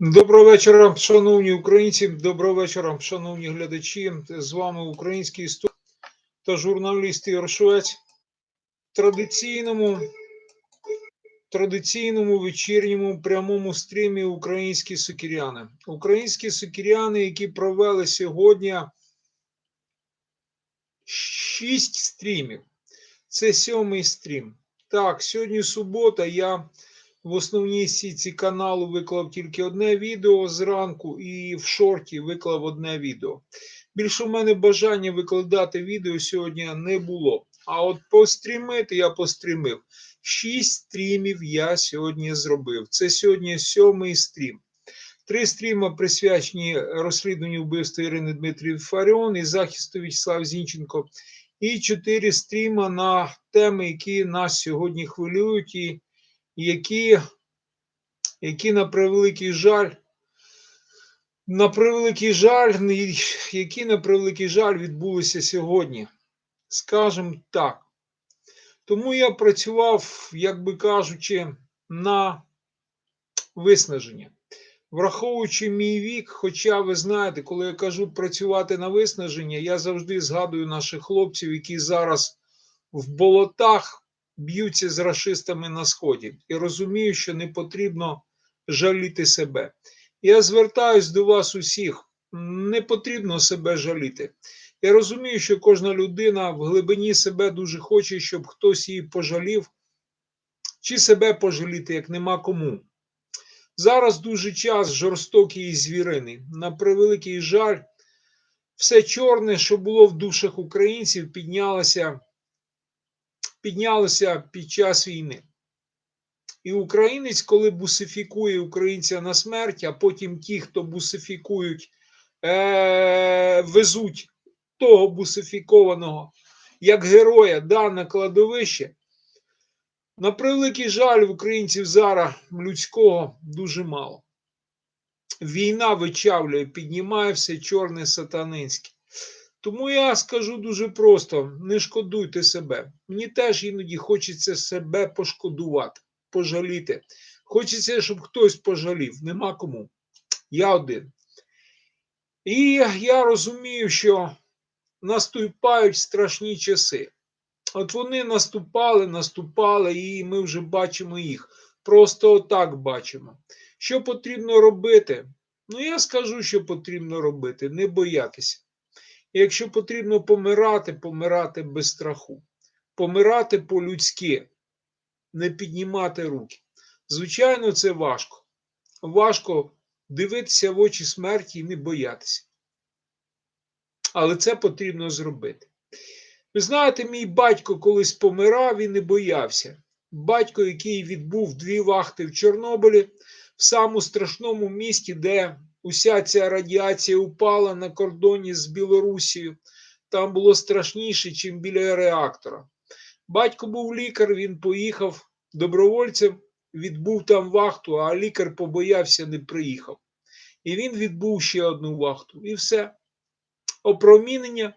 Доброго вечора, шановні українці. Доброго вечора, шановні глядачі. З вами український історик та журналіст Ігор Швець. Традиційному, традиційному вечірньому прямому стрімі Українські сокіряни. Українські сокіряни, які провели сьогодні 6 стрімів. Це сьомий стрім. Так, сьогодні субота. Я в основній сітці каналу виклав тільки одне відео зранку і в шорті виклав одне відео. Більше в мене бажання викладати відео сьогодні не було. А от пострімити я пострімив. Шість стрімів я сьогодні зробив. Це сьогодні сьомий стрім. Три стріми присвячені розслідуванню вбивства Ірини Дмитрів Фаріон і захисту Вячеслав Зінченко. І чотири стріма на теми, які нас сьогодні хвилюють, і які, які на превеликий жаль, на превеликий жаль, які на превеликий жаль відбулися сьогодні. Скажімо так. Тому я працював, як би кажучи, на виснаження. Враховуючи мій вік, хоча ви знаєте, коли я кажу працювати на виснаження, я завжди згадую наших хлопців, які зараз в болотах б'ються з расистами на сході, і розумію, що не потрібно жаліти себе. Я звертаюсь до вас усіх, не потрібно себе жаліти. Я розумію, що кожна людина в глибині себе дуже хоче, щоб хтось її пожалів, чи себе пожаліти, як нема кому. Зараз дуже час жорстокий і звіриний. На превеликий жаль, все чорне, що було в душах українців, піднялося, піднялося під час війни. І українець, коли бусифікує українця на смерть, а потім ті, хто бусифікують, е- везуть того бусифікованого як героя да, на кладовище, на превеликий жаль, в українців зараз людського дуже мало. Війна вичавлює, піднімає все чорне сатанинське. Тому я скажу дуже просто: не шкодуйте себе. Мені теж іноді хочеться себе пошкодувати, пожаліти. Хочеться, щоб хтось пожалів, нема кому. Я один. І я розумію, що наступають страшні часи. От вони наступали, наступали, і ми вже бачимо їх. Просто отак бачимо. Що потрібно робити? Ну, я скажу, що потрібно робити, не боятися. Якщо потрібно помирати, помирати без страху, помирати по-людськи, не піднімати руки. Звичайно, це важко. Важко дивитися в очі смерті і не боятися. Але це потрібно зробити. Ви знаєте, мій батько колись помирав і не боявся. Батько, який відбув дві вахти в Чорнобилі, в самому страшному місті, де уся ця радіація упала на кордоні з Білорусією, там було страшніше, ніж біля реактора. Батько був лікар, він поїхав добровольцем, відбув там вахту, а лікар побоявся, не приїхав. І він відбув ще одну вахту. І все. Опромінення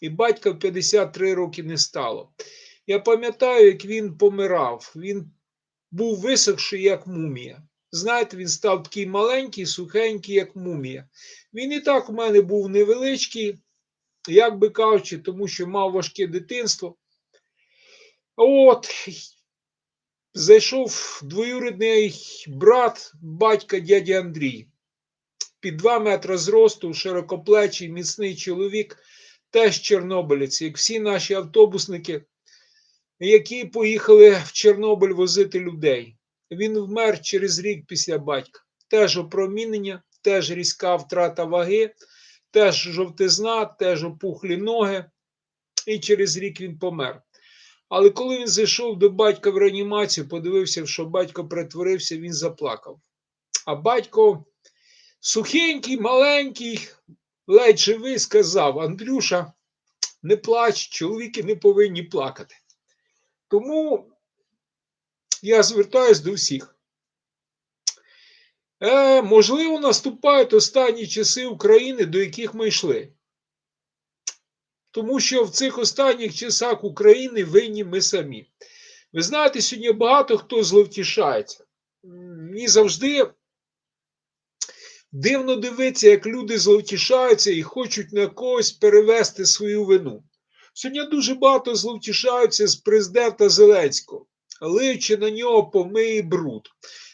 і батька в 53 роки не стало. Я пам'ятаю, як він помирав. Він був висохший, як мумія. Знаєте, він став такий маленький, сухенький, як мумія. Він і так у мене був невеличкий, як би кажучи, тому що мав важке дитинство. От, зайшов двоюрідний брат батька дяді Андрій. Під 2 метри зросту, широкоплечий, міцний чоловік теж чорнобилець, як всі наші автобусники, які поїхали в Чорнобиль возити людей. Він вмер через рік після батька. Теж опромінення, теж різка втрата ваги, теж жовтизна, теж опухлі ноги, і через рік він помер. Але коли він зайшов до батька в реанімацію, подивився, що батько перетворився, він заплакав. А батько сухенький, маленький, ледь живий, сказав: Андрюша, не плач, чоловіки не повинні плакати. Тому я звертаюсь до всіх. Е, Можливо, наступають останні часи України, до яких ми йшли. Тому що в цих останніх часах України винні ми самі. Ви знаєте, сьогодні багато хто зловтішається. мені завжди дивно дивитися, як люди зловтішаються і хочуть на когось перевести свою вину. Сьогодні дуже багато зловтішаються з президента Зеленського, лиючи на нього помий бруд,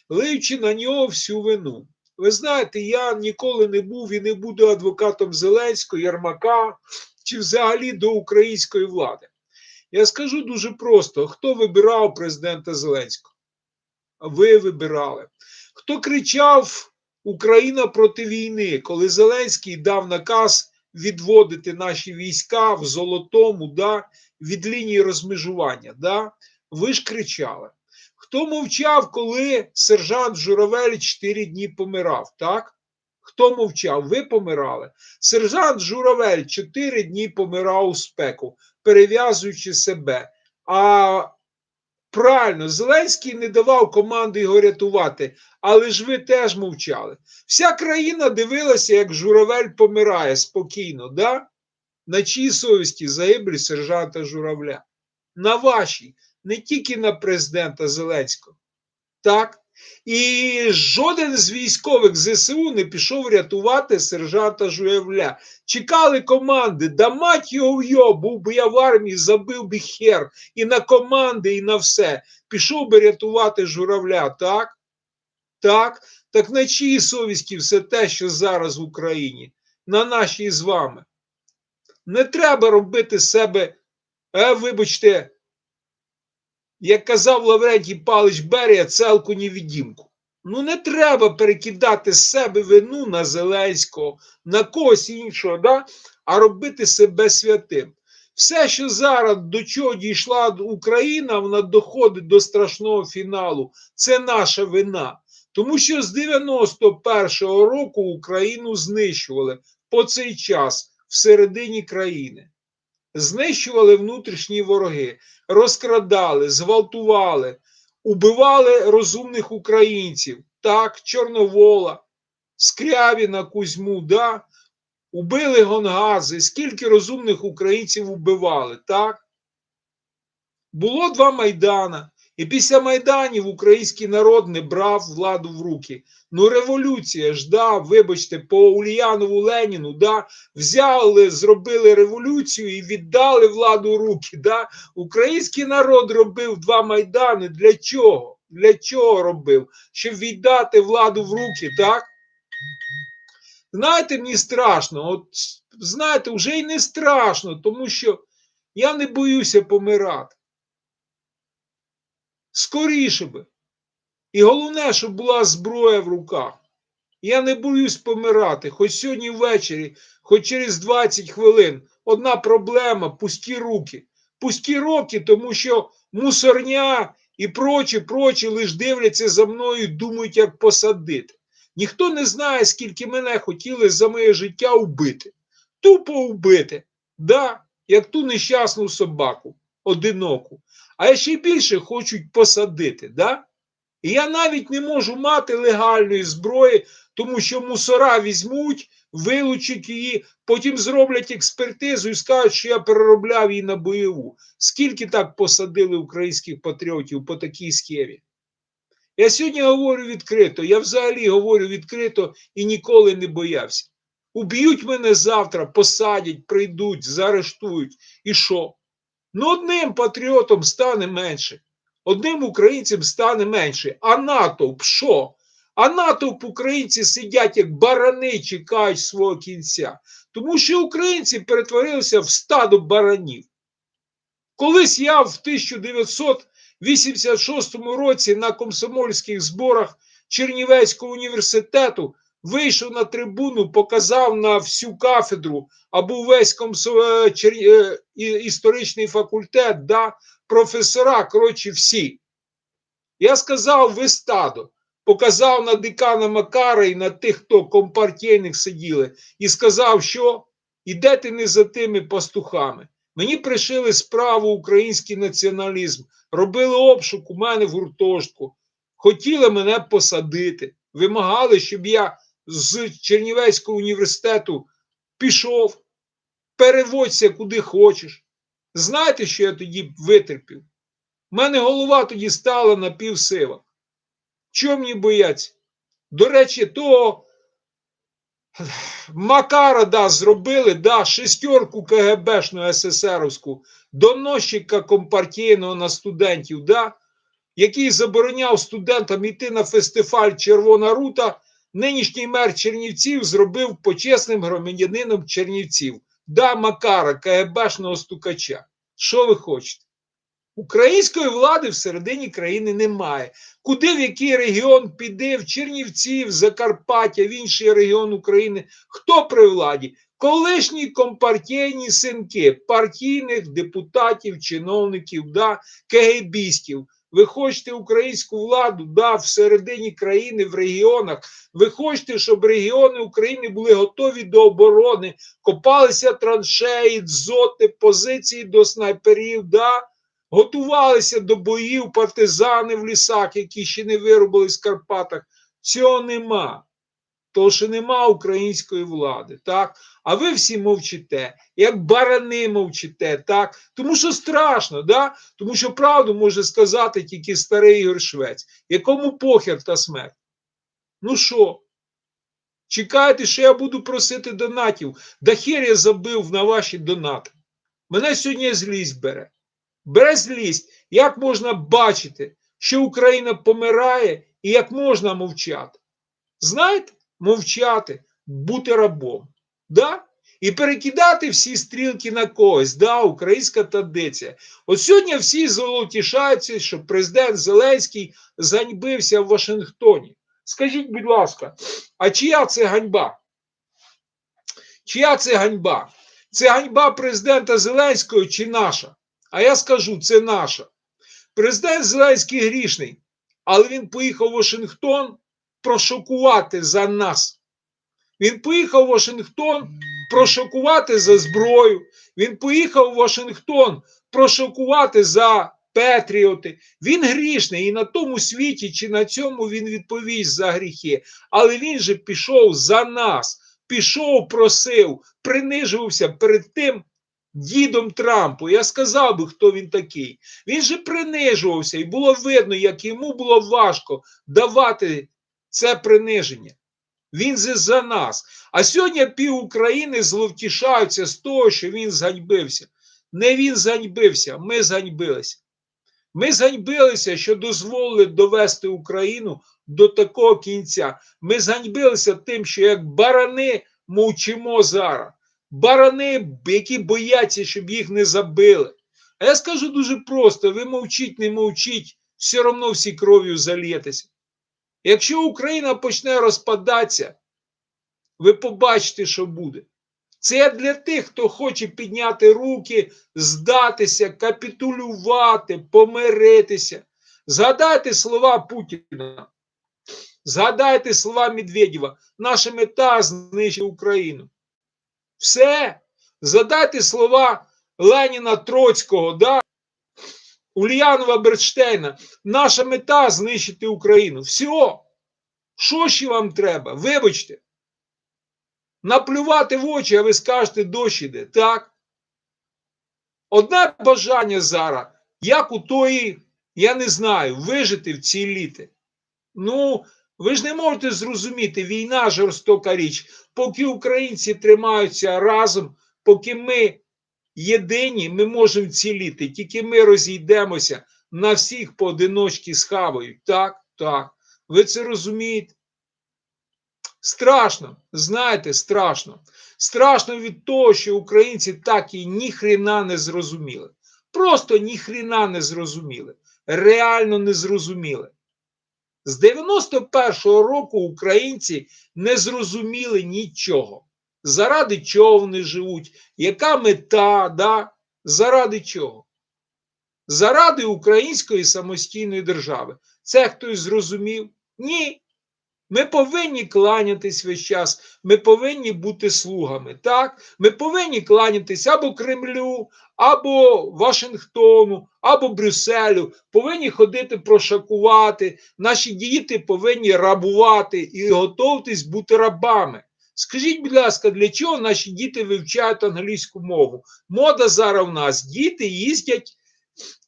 лиючи на нього всю вину. Ви знаєте, я ніколи не був і не буду адвокатом Зеленського, Єрмака чи взагалі до української влади. Я скажу дуже просто: хто вибирав президента Зеленського? Ви вибирали. Хто кричав Україна проти війни, коли Зеленський дав наказ відводити наші війська в золотому да, від лінії розмежування? Да? Ви ж кричали. Хто мовчав, коли сержант Журавель 4 дні помирав? Так? Хто мовчав? Ви помирали. Сержант Журавель 4 дні помирав у спеку, перев'язуючи себе. А правильно, Зеленський не давав команди його рятувати, але ж ви теж мовчали. Вся країна дивилася, як Журавель помирає спокійно, да? на чиїй совісті загиблі сержанта Журавля? На вашій, не тільки на президента Зеленського. Так? І жоден з військових ЗСУ не пішов рятувати сержанта Журавля. Чекали команди, да мать його в його, був би я в армії, забив би хер і на команди, і на все. Пішов би рятувати журавля, так? Так, так на чиїй совісті все те, що зараз в Україні, на нашій з вами. Не треба робити себе, е, вибачте, як казав Лаврентій Палич Берія, целку невідімку. Ну, не треба перекидати з себе вину на Зеленського, на когось іншого, да? а робити себе святим. Все, що зараз до чого дійшла Україна, вона доходить до страшного фіналу. Це наша вина. Тому що з 91-го року Україну знищували по цей час всередині країни. Знищували внутрішні вороги, розкрадали, зґвалтували, убивали розумних українців. Так, Чорновола, Скрябіна, Кузьму, да? убили Гонгази. Скільки розумних українців убивали, так? Було два Майдана. І після Майданів український народ не брав владу в руки. Ну, революція ж, да, вибачте, по Ульянову Леніну, да, взяли, зробили революцію і віддали владу в руки. Да. Український народ робив два Майдани. Для чого? Для чого робив? Щоб віддати владу в руки, так? Знаєте, мені страшно. От знаєте, вже й не страшно, тому що я не боюся помирати. Скоріше би. І головне, щоб була зброя в руках. Я не боюсь помирати, хоч сьогодні ввечері, хоч через 20 хвилин. Одна проблема пусті руки. Пусті руки, тому що мусорня і прочі, прочі лиш дивляться за мною і думають, як посадити. Ніхто не знає, скільки мене хотіли за моє життя вбити. Тупо вбити. Да, як ту нещасну собаку, одиноку. А ще більше хочуть посадити. Да? І я навіть не можу мати легальної зброї, тому що мусора візьмуть, вилучать її, потім зроблять експертизу і скажуть, що я переробляв її на бойову. Скільки так посадили українських патріотів по такій схемі? Я сьогодні говорю відкрито, я взагалі говорю відкрито і ніколи не боявся. Уб'ють мене завтра, посадять, прийдуть, заарештують. І що? Ну, одним патріотом стане менше, одним українцям стане менше. А натовп що? А натовп українці сидять як барани, чекають свого кінця. Тому що українці перетворилися в стадо баранів. Колись я в 1986 році на комсомольських зборах Чернівецького університету вийшов на трибуну, показав на всю кафедру або весь комсо... Чер... історичний факультет, да, професора, коротше, всі. Я сказав, ви стадо, показав на декана Макара і на тих, хто компартійних сиділи, і сказав, що ідете не за тими пастухами. Мені пришили справу український націоналізм, робили обшук у мене в гуртожитку, хотіли мене посадити, вимагали, щоб я з Чернівецького університету пішов, переводься куди хочеш. Знаєте, що я тоді витерпів? У мене голова тоді стала на півсила. Чого мені бояться? До речі, того Макара да, зробили, да, шестерку КГБшну СССРовську, доносчика компартійного на студентів, да, який забороняв студентам йти на фестиваль Червона Рута, нинішній мер Чернівців зробив почесним громадянином Чернівців. Да, Макара, КГБшного стукача. Що ви хочете? Української влади всередині країни немає. Куди в який регіон піде, в Чернівці, в Закарпаття, в інший регіон України? Хто при владі? Колишні компартійні синки партійних депутатів, чиновників, да, КГБістів. Ви хочете українську владу, да, всередині країни, в регіонах. Ви хочете, щоб регіони України були готові до оборони, копалися траншеї, дзоти, позиції до снайперів, да, готувалися до боїв партизани в лісах, які ще не виробили в Карпатах. Цього нема. Тому що нема української влади, так? А ви всі мовчите, як барани мовчите, так? Тому що страшно, да? тому що правду може сказати тільки старий Ігор Швець, якому похер та смерть. Ну що? Чекайте, що я буду просити донатів. Да хер я забив на ваші донати. Мене сьогодні злість бере. Бере злість, як можна бачити, що Україна помирає і як можна мовчати. Знаєте? Мовчати, бути рабом. Да? І перекидати всі стрілки на когось, да, українська традиція. От сьогодні всі золотішаються, що президент Зеленський ганьбився в Вашингтоні. Скажіть, будь ласка, а чия це ганьба? Чия це ганьба? Це ганьба президента Зеленського чи наша? А я скажу, це наша. Президент Зеленський грішний, але він поїхав в Вашингтон прошокувати за нас. Він поїхав в Вашингтон прошокувати за зброю. Він поїхав в Вашингтон прошокувати за Петріоти. Він грішний і на тому світі, чи на цьому він відповість за гріхи. Але він же пішов за нас, пішов, просив, принижувався перед тим. Дідом Трампу, я сказав би, хто він такий. Він же принижувався, і було видно, як йому було важко давати це приниження. Він за нас. А сьогодні пів України зловтішаються з того, що він зганьбився. Не він зганьбився, ми зганьбилися. Ми зганьбилися, що дозволили довести Україну до такого кінця. Ми зганьбилися тим, що як барани мовчимо зараз. Барани, які бояться, щоб їх не забили. А я скажу дуже просто: ви мовчіть, не мовчіть, все одно всі кров'ю залєтеся. Якщо Україна почне розпадатися, ви побачите, що буде. Це для тих, хто хоче підняти руки, здатися, капітулювати, помиритися. Згадайте слова Путіна. Згадайте слова Медведєва. Наша мета знищити Україну. Все. Згадайте слова Леніна Троцького. да? Ульянова Берштейна. Наша мета знищити Україну. Все. Що ще вам треба? Вибачте. Наплювати в очі, а ви скажете, дощ іде. Так. Одне бажання зараз, як у тої, я не знаю, вижити в цій літи. Ну, ви ж не можете зрозуміти, війна жорстока річ. Поки українці тримаються разом, поки ми єдині, ми можемо ціліти, тільки ми розійдемося на всіх поодиночки схавають. Так, так. Ви це розумієте? Страшно, знаєте, страшно. Страшно від того, що українці так і ніхрена не зрозуміли. Просто ніхрена не зрозуміли. Реально не зрозуміли. З 91-го року українці не зрозуміли нічого. Заради чого вони живуть? Яка мета? да? Заради чого? Заради української самостійної держави. Це хтось зрозумів? Ні. Ми повинні кланятись весь час, ми повинні бути слугами. так? Ми повинні кланятись або Кремлю, або Вашингтону, або Брюсселю, повинні ходити прошакувати. Наші діти повинні рабувати і готуватись бути рабами. Скажіть, будь ласка, для чого наші діти вивчають англійську мову? Мода зараз у нас діти їздять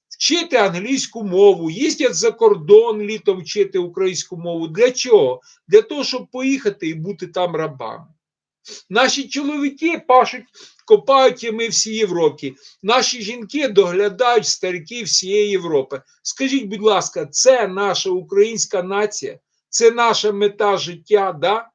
вчити англійську мову, їздять за кордон літом вчити українську мову. Для чого? Для того, щоб поїхати і бути там рабами. Наші чоловіки пашуть, копають ями всій Європі. Наші жінки доглядають стариків всієї Європи. Скажіть, будь ласка, це наша українська нація, це наша мета життя, да?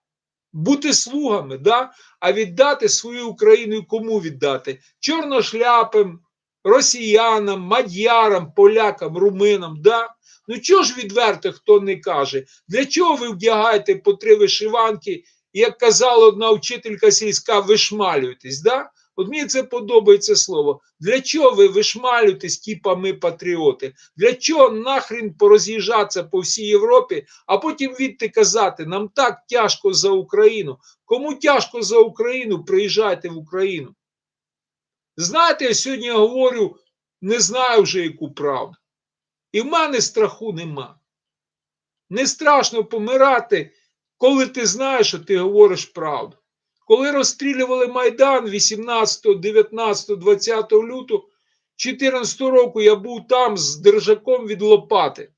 Бути слугами, да? а віддати свою Україну кому віддати? Чорношляпим, росіянам, мадярам, полякам, руминам. Да? Ну чого ж відверто хто не каже? Для чого ви вдягаєте по три вишиванки? як казала одна вчителька сільська, вишмалюєтесь, да? От мені це подобається слово. Для чого ви вишмалюєтесь, типа ми патріоти? Для чого нахрін пороз'їжджатися по всій Європі, а потім відти казати, нам так тяжко за Україну. Кому тяжко за Україну, приїжджайте в Україну. Знаєте, я сьогодні говорю, не знаю вже яку правду. І в мене страху нема. Не страшно помирати коли ти знаєш, що ти говориш правду. Коли розстрілювали Майдан 18, 19, 20 лютого 14 року я був там з держаком від лопати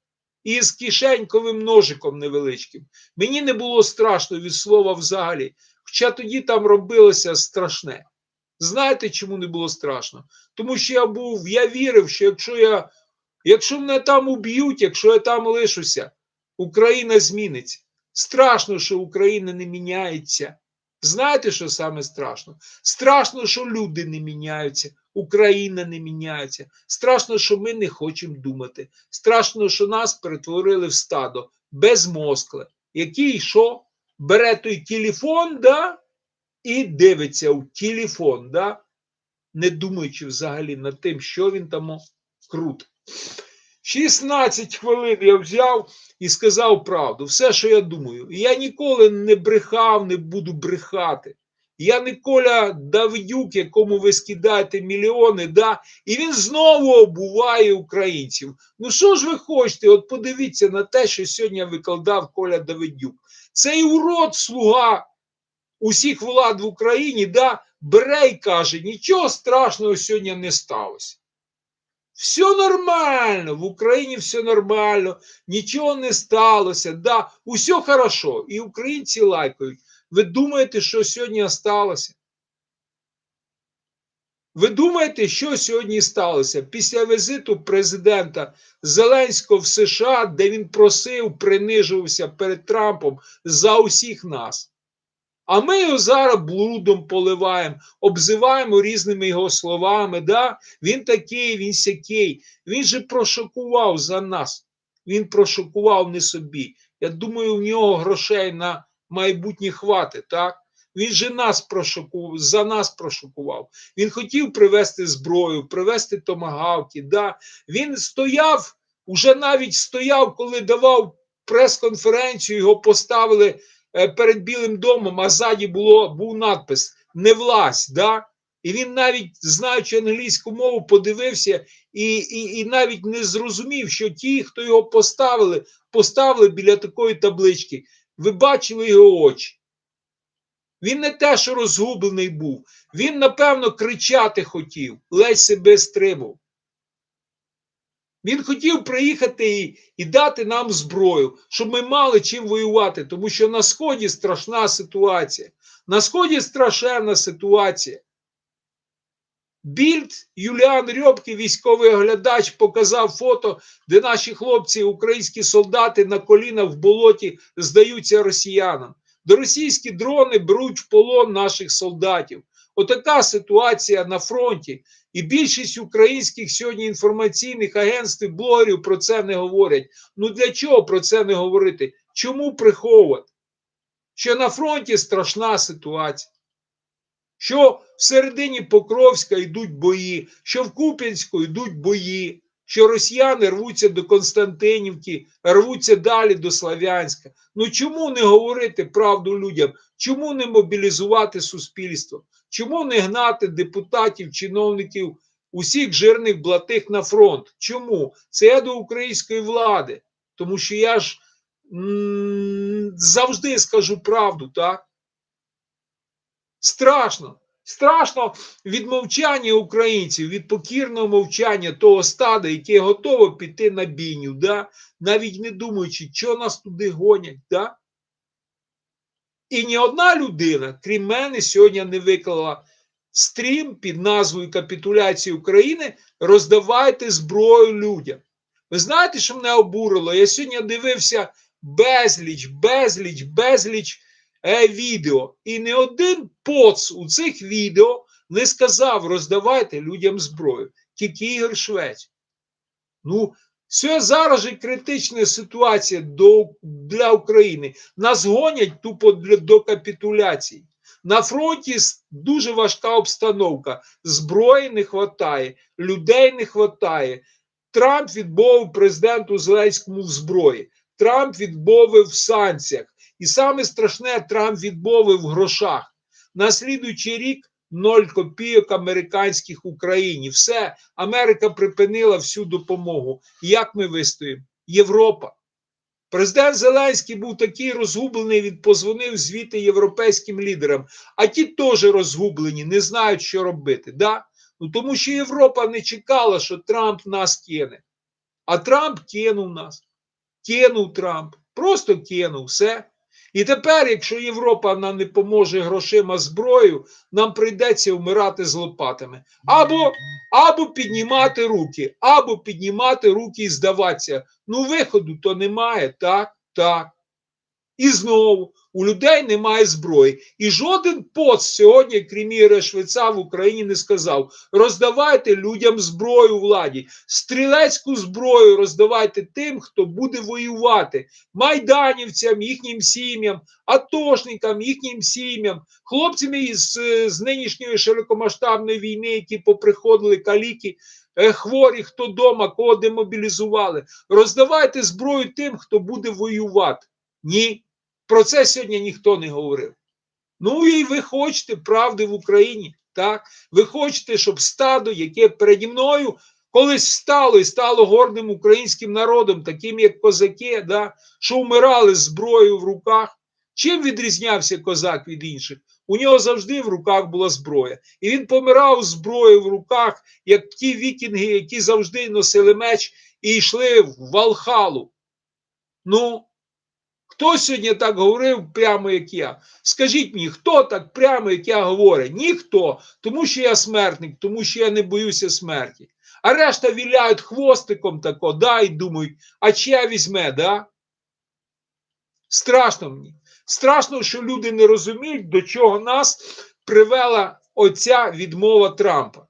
і з кишеньковим ножиком невеличким. Мені не було страшно від слова взагалі. Хоча тоді там робилося страшне. Знаєте, чому не було страшно? Тому що я був, я вірив, що якщо я, якщо мене там уб'ють, якщо я там лишуся, Україна зміниться. Страшно, що Україна не міняється. Знаєте, що саме страшно? Страшно, що люди не міняються, Україна не міняється. Страшно, що ми не хочемо думати. Страшно, що нас перетворили в стадо безмозкле, який що? Бере той телефон, да, і дивиться в телефон, да, не думаючи взагалі над тим, що він там крутить. 16 хвилин я взяв і сказав правду, все, що я думаю. Я ніколи не брехав, не буду брехати. Я не Коля Давидюк, якому ви скидаєте мільйони, да, і він знову обуває українців. Ну що ж ви хочете? От подивіться на те, що сьогодні викладав Коля Давидюк. Цей урод, слуга усіх влад в Україні, да, бере і каже, нічого страшного сьогодні не сталося. Все нормально, в Україні все нормально, нічого не сталося. Да, Усе хорошо. І українці лайкають. Ви думаєте, що сьогодні сталося? Ви думаєте, що сьогодні сталося після візиту президента Зеленського в США, де він просив, принижувався перед Трампом за усіх нас? А ми його зараз блудом поливаємо, обзиваємо різними його словами. Да? Він такий, він сякий. Він же прошокував за нас. Він прошокував не собі. Я думаю, в нього грошей на майбутнє хватить, так? Він же нас прошокував, за нас прошокував. Він хотів привезти зброю, привезти томагавки. Да? Він стояв, уже навіть стояв, коли давав прес-конференцію, його поставили. Е, перед Білим домом, а ззаді було, був надпис Не власть. Да? І він навіть, знаючи англійську мову, подивився і, і, і навіть не зрозумів, що ті, хто його поставили, поставили біля такої таблички. Ви бачили його очі. Він не те, що розгублений був, він, напевно, кричати хотів, ледь себе стримав. Він хотів приїхати і, і дати нам зброю, щоб ми мали чим воювати, тому що на Сході страшна ситуація. На Сході страшенна ситуація. Більд Юліан Рьобки, військовий оглядач, показав фото, де наші хлопці, українські солдати на колінах в болоті здаються росіянам. Де російські дрони беруть в полон наших солдатів. Отака ситуація на фронті. І більшість українських сьогодні інформаційних агентств і блогерів про це не говорять. Ну для чого про це не говорити? Чому приховувати? Що на фронті страшна ситуація, що в середині Покровська йдуть бої, що в Куп'янську йдуть бої, що росіяни рвуться до Константинівки, рвуться далі до Славянська. Ну чому не говорити правду людям? Чому не мобілізувати суспільство? Чому не гнати депутатів, чиновників, усіх жирних блатих на фронт? Чому? Це я до української влади. Тому що я ж м завжди скажу правду, так? Страшно. Страшно від мовчання українців, від покірного мовчання того стада, яке готове піти на бійню, да? навіть не думаючи, що нас туди гонять. Да? І ні одна людина, крім мене, сьогодні не виклала стрім під назвою Капітуляції України. Роздавайте зброю людям. Ви знаєте, що мене обурило? Я сьогодні дивився безліч, безліч, безліч е, відео. І не один поц у цих відео не сказав роздавайте людям зброю. Тільки Ігор Швець. Ну, це зараз же критична ситуація до, для України. Нас гонять тупо для, до капітуляції. На фронті дуже важка обстановка. Зброї не вистачає, людей не вистачає. Трамп відмовив президенту Зеленському в зброї. Трамп відмовив в санкціях. І саме страшне, Трамп відмовив в грошах. На слідуючий рік ноль копійок американських Україні. Все, Америка припинила всю допомогу. Як ми вистоїмо? Європа. Президент Зеленський був такий розгублений, він позвонив звідти європейським лідерам, а ті теж розгублені, не знають, що робити. Да? Ну, тому що Європа не чекала, що Трамп нас кине. А Трамп кинув нас. Кинув Трамп. Просто кинув все. І тепер, якщо Європа нам не поможе грошима зброю, нам прийдеться вмирати з лопатами. Або, або піднімати руки, або піднімати руки і здаватися. Ну, виходу то немає, так, так. І знову у людей немає зброї. І жоден поц сьогодні, крім Швеця, в Україні не сказав: роздавайте людям зброю владі, стрілецьку зброю роздавайте тим, хто буде воювати, майданівцям, їхнім сім'ям, атошникам, їхнім сім'ям, хлопцям із е, з нинішньої широкомасштабної війни, які поприходили каліки. е, Хворі, хто дома, кого демобілізували, роздавайте зброю тим, хто буде воювати. Ні, про це сьогодні ніхто не говорив. Ну і ви хочете правди в Україні, так? Ви хочете, щоб стадо, яке переді мною колись встало і стало гордим українським народом, таким як козаки, да? що вмирали з зброєю в руках. Чим відрізнявся козак від інших? У нього завжди в руках була зброя. І він помирав зброєю в руках, як ті вікінги, які завжди носили меч і йшли в Валхалу. Ну, Хто сьогодні так говорив прямо, як я? Скажіть мені, хто так прямо, як я говорю? Ніхто. Тому що я смертник, тому що я не боюся смерті. А решта віляють хвостиком тако, да, і думають, а чия візьме, да? Страшно мені. Страшно, що люди не розуміють, до чого нас привела оця відмова Трампа.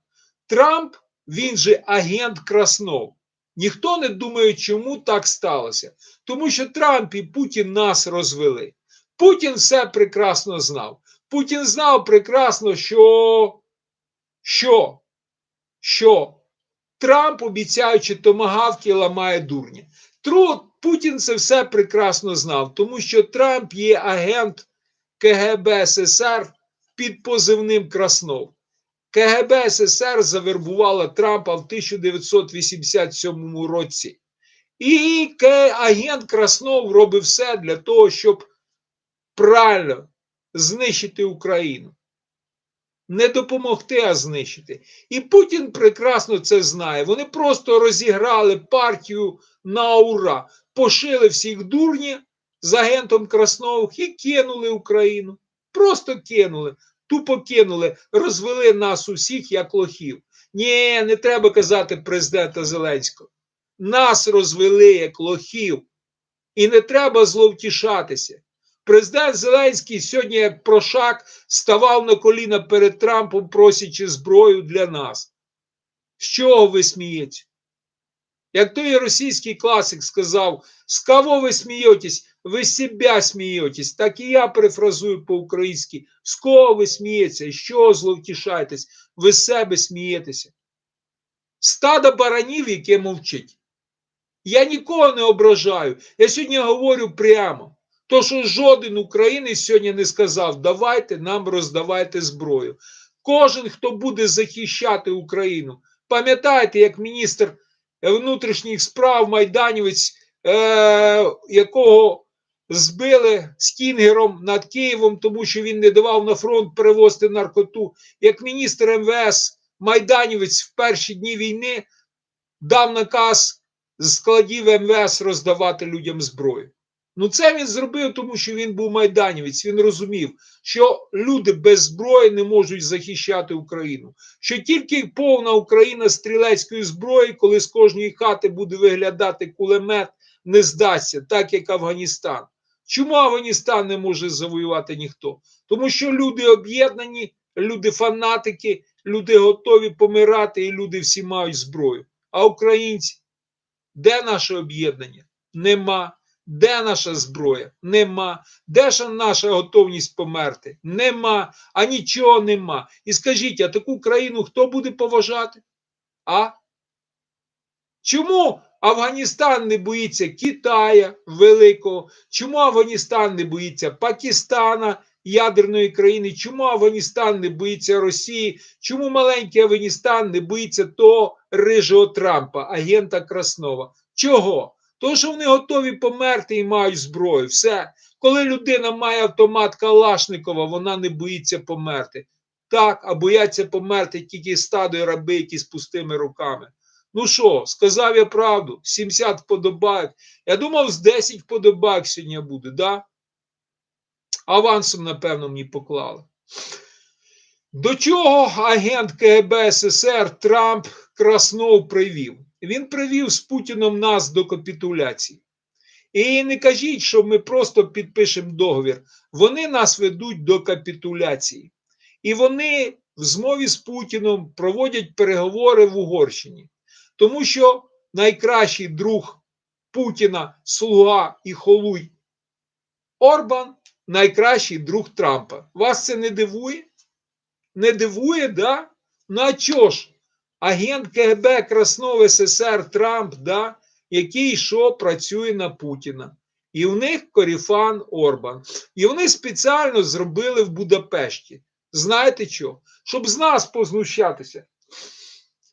Трамп, він же агент Краснов. Ніхто не думає, чому так сталося. Тому що Трамп і Путін нас розвели. Путін все прекрасно знав. Путін знав прекрасно, що, що, що Трамп, обіцяючи томагавки, ламає дурня. Тру, Путін це все прекрасно знав, тому що Трамп є агент КГБ СССР під позивним Краснов. КГБ СССР завербувала Трампа в 1987 році. І агент Краснов робив все для того, щоб правильно знищити Україну. Не допомогти, а знищити. І Путін прекрасно це знає. Вони просто розіграли партію на ура, пошили всіх дурні з агентом Краснових і кинули Україну. Просто кинули, тупо кинули, розвели нас усіх як лохів. Ні, не треба казати президента Зеленського. Нас розвели як лохів. І не треба зловтішатися. Президент Зеленський сьогодні, як прошак, ставав на коліна перед Трампом, просячи зброю для нас. З чого ви смієте? Як той російський класик сказав, з кого ви смієтесь? Ви з себе смієтесь. Так і я перефразую по-українськи. З кого ви смієтеся? З чого зловтішаєтесь? Ви з себе смієтеся. Стадо баранів, яке мовчить. Я нікого не ображаю. Я сьогодні говорю прямо. То, що жоден українець сьогодні не сказав, давайте нам роздавайте зброю. Кожен, хто буде захищати Україну, пам'ятаєте, як міністр внутрішніх справ Майданівець, е, якого збили стінгером над Києвом, тому що він не давав на фронт перевозити наркоту. Як міністр МВС Майданівець в перші дні війни дав наказ з складів МВС роздавати людям зброю. Ну, це він зробив, тому що він був майданівець. Він розумів, що люди без зброї не можуть захищати Україну. Що тільки повна Україна стрілецької зброї, коли з кожної хати буде виглядати кулемет, не здасться, так як Афганістан. Чому Афганістан не може завоювати ніхто? Тому що люди об'єднані, люди фанатики, люди готові помирати, і люди всі мають зброю. А українці, де наше об'єднання? Нема. Де наша зброя? Нема. Де ж наша готовність померти? Нема, а нічого нема. І скажіть, а таку країну хто буде поважати? А? Чому Афганістан не боїться Китая Великого? Чому Афганістан не боїться Пакистана, ядерної країни? Чому Афганістан не боїться Росії? Чому маленький Афганістан не боїться того рижого Трампа, агента Краснова? Чого? Тому що вони готові померти і мають зброю. Все. Коли людина має автомат Калашникова, вона не боїться померти. Так, а бояться померти тільки стадо і раби, які з пустими руками. Ну що, сказав я правду, 70 вподобайок. Я думав, з 10 вподобайок сьогодні буде, да? Авансом, напевно, мені поклали. До чого агент КГБ СССР Трамп Краснов привів? Він привів з Путіном нас до капітуляції. І не кажіть, що ми просто підпишемо договір. Вони нас ведуть до капітуляції. І вони в змові з Путіном проводять переговори в Угорщині. Тому що найкращий друг Путіна, слуга і холуй Орбан найкращий друг Трампа. Вас це не дивує? Не дивує, да? Ну а чого ж? Агент КГБ Краснов СССР Трамп, да, який що працює на Путіна. І в них коріфан Орбан. І вони спеціально зробили в Будапешті. Знаєте що? Щоб з нас познущатися.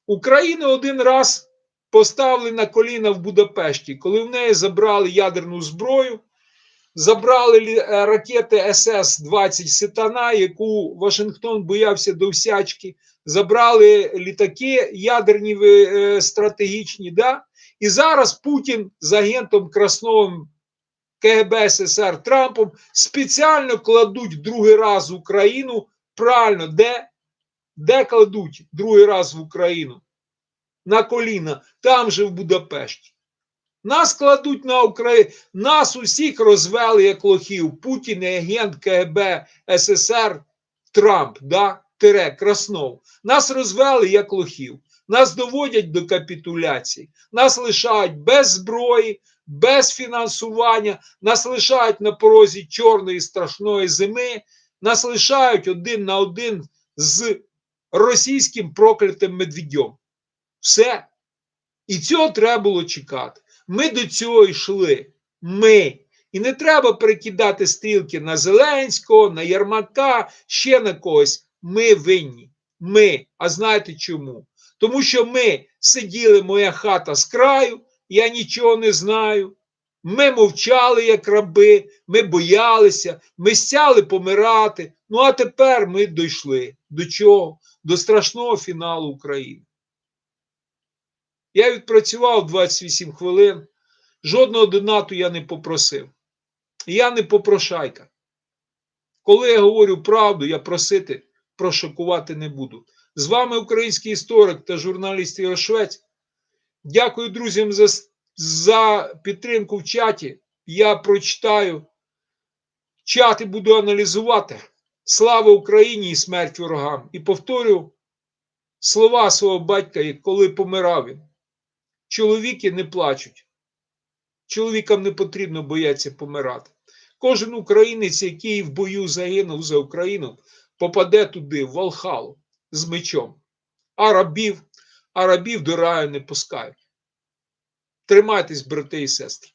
Україну один раз поставили на коліна в Будапешті, коли в неї забрали ядерну зброю, забрали ракети СС-20 Ситана, яку Вашингтон боявся до всячки, забрали літаки ядерні е, стратегічні. Да? І зараз Путін з агентом Красновим КГБ СССР Трампом спеціально кладуть другий раз в Україну. Правильно, де? Де кладуть другий раз в Україну? На коліна, там же в Будапешті. Нас кладуть на Україну, нас усіх розвели як лохів. Путін і агент КГБ СССР Трамп, да? Тире, Краснов. Нас розвели як лохів. Нас доводять до капітуляції, нас лишають без зброї, без фінансування, нас лишають на порозі чорної страшної зими, нас лишають один на один з російським проклятим медведем. Все. І цього треба було чекати. Ми до цього йшли. Ми. І не треба перекидати стрілки на Зеленського, на Ярмака, ще на когось. Ми винні. Ми. А знаєте чому? Тому що ми сиділи, моя хата з краю, я нічого не знаю. Ми мовчали, як раби, ми боялися, ми стяли помирати. Ну а тепер ми дійшли. До чого? До страшного фіналу України. Я відпрацював 28 хвилин, жодного донату я не попросив. Я не попрошайка. Коли я говорю правду, я просити, прошокувати не буду. З вами український історик та журналіст Ігор Швець. Дякую друзям за, за підтримку в чаті. Я прочитаю чат і буду аналізувати. Слава Україні і смерть ворогам. І повторю слова свого батька, коли помирав він. Чоловіки не плачуть. Чоловікам не потрібно боятися помирати. Кожен українець, який в бою загинув за Україну, попаде туди, в Валхалу, з мечом. А рабів, а рабів до раю не пускають. Тримайтесь, брати і сестри.